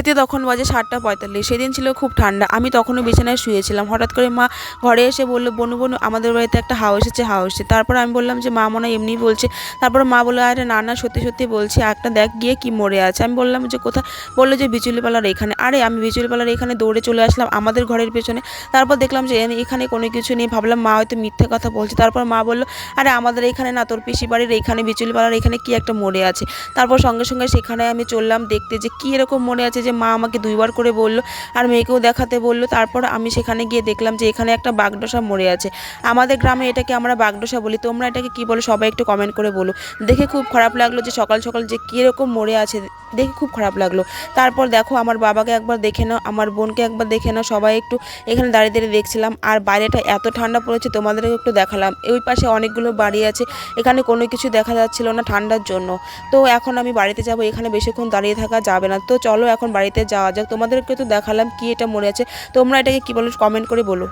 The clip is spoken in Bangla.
ঘড়িতে তখন বাজে সাতটা পঁয়তাল্লিশ। সেদিন ছিল খুব ঠান্ডা। আমি তখনও বিছানায় শুয়েছিলাম। হঠাৎ করে মা ঘরে এসে বলল, বনু বনু, আমাদের বাড়িতে একটা হাও এসেছে হাও এসেছে। তারপর আমি বললাম যে, মা মনে এমনিই বলছে। তারপর মা বলল, আরে না না, সত্যি সত্যি বলছি। একটা দেখ, গিয়ে কি মরে আছে? আমি বললাম যে, কোথায়? বলল যে, বিচুলিপালার এখানে। আরে, আমি বিচুলিপালার এখানে দৌড়ে চলে আসলাম আমাদের ঘরের পেছনে। তারপর দেখলাম যে এখানে কোনো কিছু নেই। ভাবলাম মা হয়তো মিথ্যে কথা বলছে। তারপর মা বলল, আরে, আমাদের এখানে না, তোর পিসি বাড়ির এখানে, বিচুলিপালার এখানে কি একটা মরে আছে? তারপর সঙ্গে সঙ্গে সেখানে আমি চললাম দেখতে যে, কী এরকম মনে আছে যে মা আমাকে দুইবার করে বলল আর মেয়েকেও দেখাতে বলল। তারপর আমি সেখানে গিয়ে দেখলাম যে এখানে একটা বাগডোসা মরে আছে। আমাদের গ্রামে এটাকে আমরা বাগডোসা বলি। তোমরা এটাকে কী বলো? সবাই একটু কমেন্ট করে বলো। দেখে খুব খারাপ লাগল যে সকাল সকাল যে কীরকম মরে আছে। দেখে খুব খারাপ লাগল। তারপর দেখো আমার বাবাকে একবার দেখে নাও, আমার বোনকে একবার দেখে নাও। সবাই একটু এখানে দাঁড়িয়ে দাঁড়িয়ে দেখছিলাম। আর বাইরেটা এত ঠান্ডা পড়েছে তোমাদেরকে একটু দেখালাম। ওই পাশে অনেকগুলো বাড়ি আছে। এখানে কোনো কিছু দেখা যাচ্ছিল না ঠান্ডার জন্য। তো এখন আমি বাড়িতে যাব। এখানে বেশিক্ষণ দাঁড়িয়ে থাকা যাবে না। তো চলো এখন বাড়িতে যাওয়া যাক। তোমাদেরকে তো দেখালাম কি এটা মনে আছে। তোমরা এটাকে কী বলো কমেন্ট করে বলো।